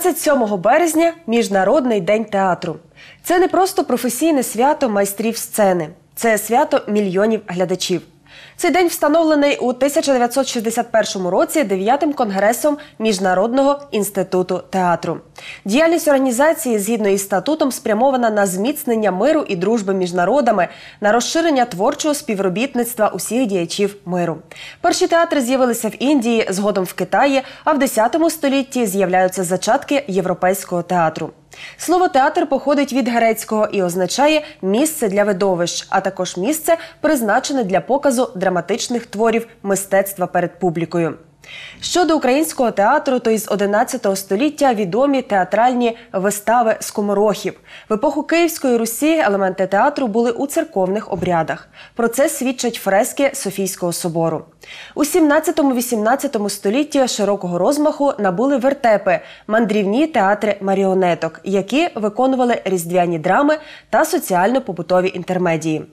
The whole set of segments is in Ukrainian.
27 березня Міжнародний день театру. Це не просто професійне свято майстрів сцени, це свято мільйонів глядачів. Цей день встановлений у 1961 році 9-м конгресом Міжнародного інституту театру. Діяльність організації згідно із статутом спрямована на зміцнення миру і дружби між народами, на розширення творчого співробітництва усіх діячів миру. Перші театри з'явилися в Індії, згодом в Китаї, а в 10 столітті з'являються зачатки європейського театру. Слово театр походить від грецького і означає місце для видовищ, а також місце, призначене для показу драматичних творів мистецтва перед публікою. Щодо українського театру, то із 11 століття відомі театральні вистави скоморохів. В епоху Київської Русі елементи театру були у церковних обрядах. Про це свідчать фрески Софійського собору. У 17-18 столітті широкого розмаху набули вертепи мандрівні театри маріонеток, які виконували різдвяні драми та соціально-побутові інтермедії.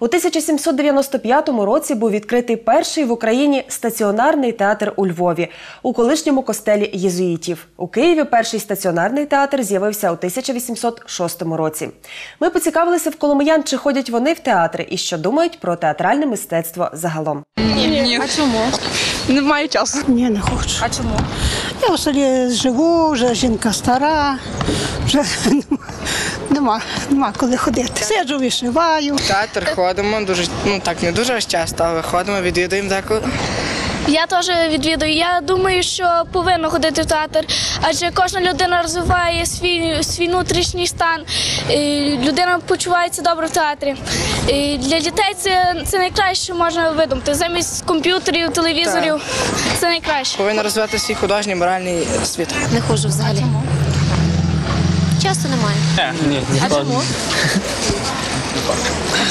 У 1795 році був відкритий перший в Україні стаціонарний театр у Львові у колишньому костелі єзуїтів. У Києві перший стаціонарний театр з'явився у 1806 році. Ми поцікавилися в коломиян, чи ходять вони в театри і що думають про театральне мистецтво загалом. Ні. А чому? Не маю часу. Ні, не хочу. А чому? Я у селі живу, вже жінка стара, вже нема, нема коли ходити. Сиджу, вишиваю. Театр ходимо дуже, ну так не дуже часто, але ходимо, відвідуємо деколи. Я теж відвідую. Я думаю, що повинно ходити в театр, адже кожна людина розвиває свій свій внутрішній стан. Людина почувається добре в театрі. І для дітей це, це найкраще, що можна видумати. Замість комп'ютерів, телевізорів це найкраще. Повинна розвивати свій художній моральний світ. Не ходжу взагалі. Часу немає. А чому?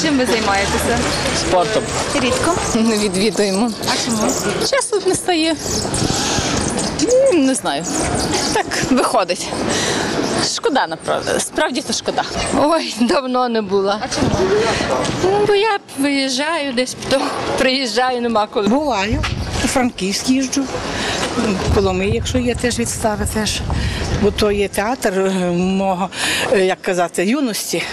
Чим ви займаєтеся? Спортом. Рідко. Не відвідуємо. А чому? Часу не стає. Не знаю. Так виходить. Шкода, направда. Справді то шкода. Ой, давно не була. А чому? Ну, бо я виїжджаю десь, потім приїжджаю, нема коли. Буваю. У Франківськ їжджу. В Коломиї, якщо є теж відстави теж. Бо то є театр е, мого, е, як казати, юності.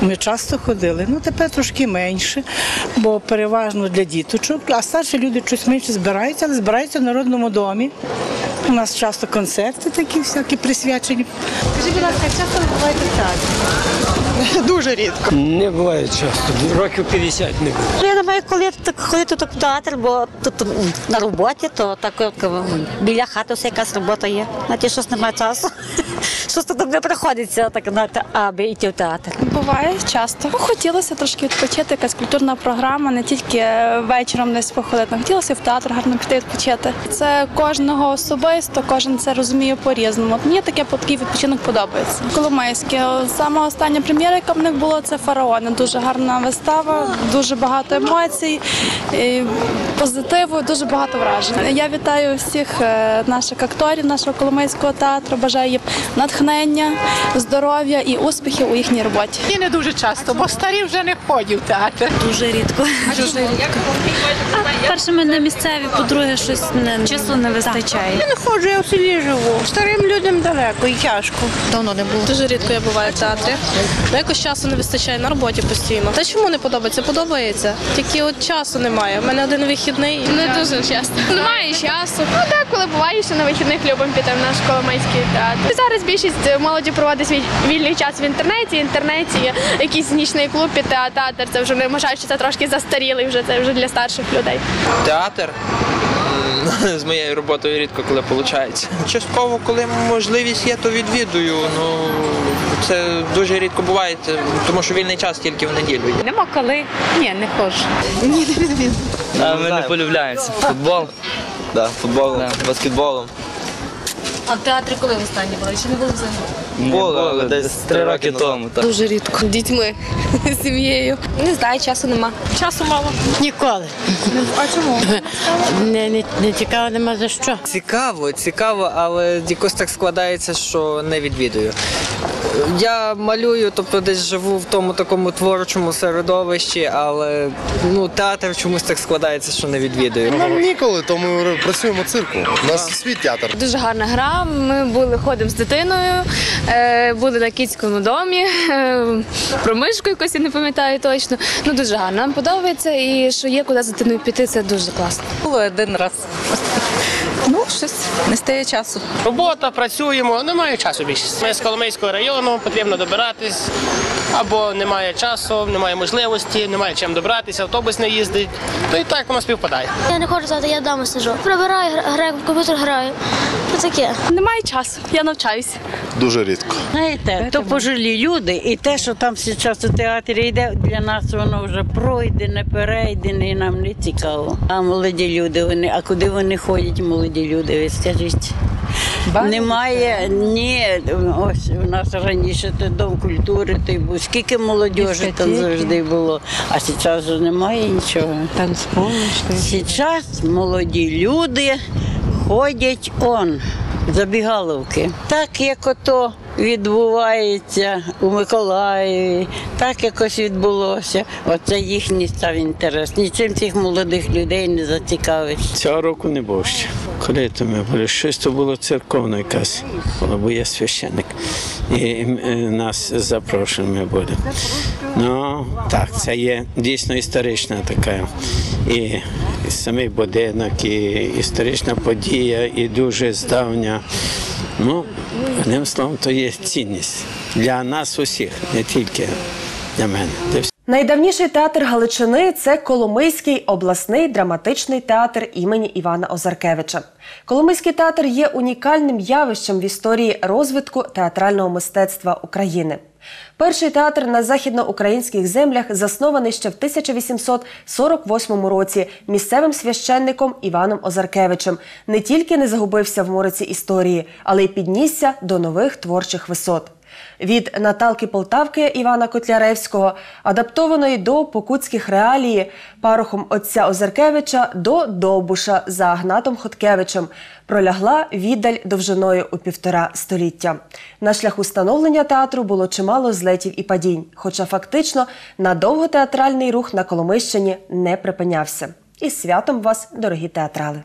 Ми часто ходили. Ну тепер трошки менше, бо переважно для діточок, а старші люди щось менше збираються, але збираються в народному домі. У нас часто концерти такі всякі присвячені. Скажіть, будь ласка, часто ви буваєте в театрі? Дуже рідко. Не буває часто. Років 50 не було. Ну, Я не маю коли так ходити в театр, бо тут на роботі, то так біля хати все якась робота є. На ті щось немає часу. Щось тут не приходиться так на аби йти в театр. Буває часто. Ну, Хотілося трошки відпочити, якась культурна програма, не тільки е, вечором десь походити. Хотілося в театр гарно піти відпочити. Це кожного особисто, кожен це розуміє по-різному. Мені таке такий відпочинок подобається. Коломийське. Саме остання прем'єра, яка в них була, це фараони. Дуже гарна вистава, дуже багато емоцій, позитиву, дуже багато вражень. Я вітаю всіх е, наших акторів, нашого Коломийського театру. Бажаю їм натхнення, здоров'я і успіхів у їхній роботі. І не дуже часто, бо старі вже не ходять в театр. Дуже рідко. Дуже рідко. А, перше, ми не місцеві, по-друге, щось не, часу не вистачає. Ходжу, я в селі живу. Старим людям далеко і тяжко. Давно не було. Дуже рідко я буваю в театрі. Ну, якось часу не вистачає на роботі постійно. Та чому не подобається? Подобається. Тільки от часу немає. У мене один вихідний. Не дуже часто. Немає часу. Ну так, коли буває, що на вихідних любимо піти в наш Коломийський театр. Зараз більшість молоді проводить свій вільний час в інтернеті. В інтернеті якийсь нічний клуб піти, а театр це вже не вважаю, що це трошки застарілий вже це вже для старших людей. Театр з моєю роботою рідко коли виходить. Частково, коли можливість є, то відвідую. Ну це дуже рідко буває, тому що вільний час тільки в неділю. є. Нема коли. Ні, не ходжу. А ми не полюбляємося. Футбол. Да, футболом, баскетболом. А в театрі коли в останні були? Чи не були взагалі? Було, але десь три роки тому. Так. Дуже рідко. Дітьми, сім'єю. Не знаю, часу нема. Часу мало. Ніколи. А чому? Не, не, не цікаво, нема за що. Цікаво, цікаво, але якось так складається, що не відвідую. Я малюю, тобто десь живу в тому такому творчому середовищі, але ну театр чомусь так складається, що не відвідую. Нам ніколи, то ми працюємо в цирку. У нас свій театр. Дуже гарна гра. Ми були ходимо з дитиною, е, були на кіцькому домі, е, про мишку якось я не пам'ятаю точно. Ну дуже гарно. Нам подобається і що є куди з дитиною піти, це дуже класно. Було один раз. Ну, щось не стає часу. Робота, працюємо, немає часу більше. Ми з Коломийського району, потрібно добиратись. Або немає часу, немає можливості, немає чим добратися, автобус не їздить. То і так воно співпадає. Я не хочу знати, я вдома сижу. Прибираю, гра- граю, в комп'ютер граю. Що таке? Немає часу, я навчаюся. Дуже рідко. Знаєте, то пожилі люди, і те, що там зараз у театрі йде, для нас воно вже пройдене, перейдене, і нам не цікаво. А молоді люди, вони, а куди вони ходять, молоді люди, ви скажіть? Немає ні, ось у нас раніше той дом культури, той був скільки молодіжі там завжди було, а зараз вже немає нічого. Танцпол. Зараз молоді люди ходять он, забігаловки. Так як ото відбувається у Миколаєві, так якось відбулося. Оце їхній став інтерес. Нічим цих молодих людей не зацікавить. Цього року не був ще. Коли то ми були, щось то було церковне якась, було, бо я священник. І е, нас запрошені будемо. Ну, так, це є дійсно історична така. І, самий будинок, і історична подія, і дуже здавня. Ну, одним словом, то є цінність для нас усіх, не тільки для мене. Найдавніший театр Галичини це Коломийський обласний драматичний театр імені Івана Озаркевича. Коломийський театр є унікальним явищем в історії розвитку театрального мистецтва України. Перший театр на західноукраїнських землях заснований ще в 1848 році місцевим священником Іваном Озаркевичем. Не тільки не загубився в мороці історії, але й піднісся до нових творчих висот. Від Наталки Полтавки Івана Котляревського, адаптованої до покутських реалії, парохом отця Озаркевича до Довбуша за Агнатом Хоткевичем, пролягла віддаль довжиною у півтора століття. На шляху становлення театру було чимало злетів і падінь, хоча фактично надовго театральний рух на Коломищині не припинявся. І святом вас, дорогі театрали!